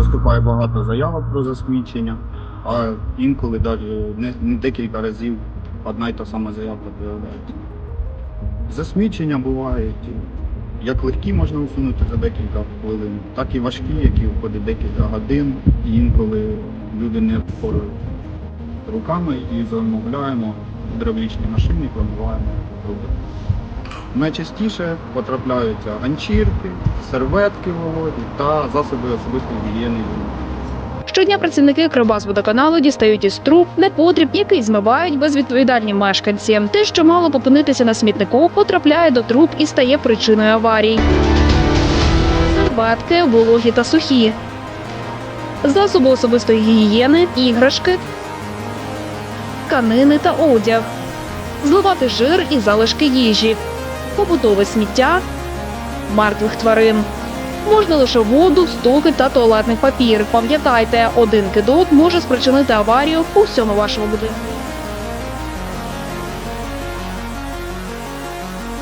поступає багато заявок про засмічення, а інколи навіть не, не декілька разів одна й та сама заявка появляється. Засмічення бувають як легкі можна усунути за декілька хвилин, так і важкі, які входять декілька годин, і інколи люди не впорають руками і замовляємо гідравлічні машини, і промиваємо робити. Найчастіше потрапляються ганчірки, серветки вологі та засоби особистої гігієни. Щодня працівники Кривбасводоканалу дістають із труб непотріб, який змивають безвідповідальні мешканці. Те, що мало попинитися на смітнику, потрапляє до труб і стає причиною аварій. Серветки, вологі та сухі. Засоби особистої гігієни, іграшки, тканини та одяг. Зливати жир і залишки їжі, побутове сміття, мертвих тварин. Можна лише воду, стоки та туалетний папір. Пам'ятайте, один кидок може спричинити аварію у всьому вашому будинку.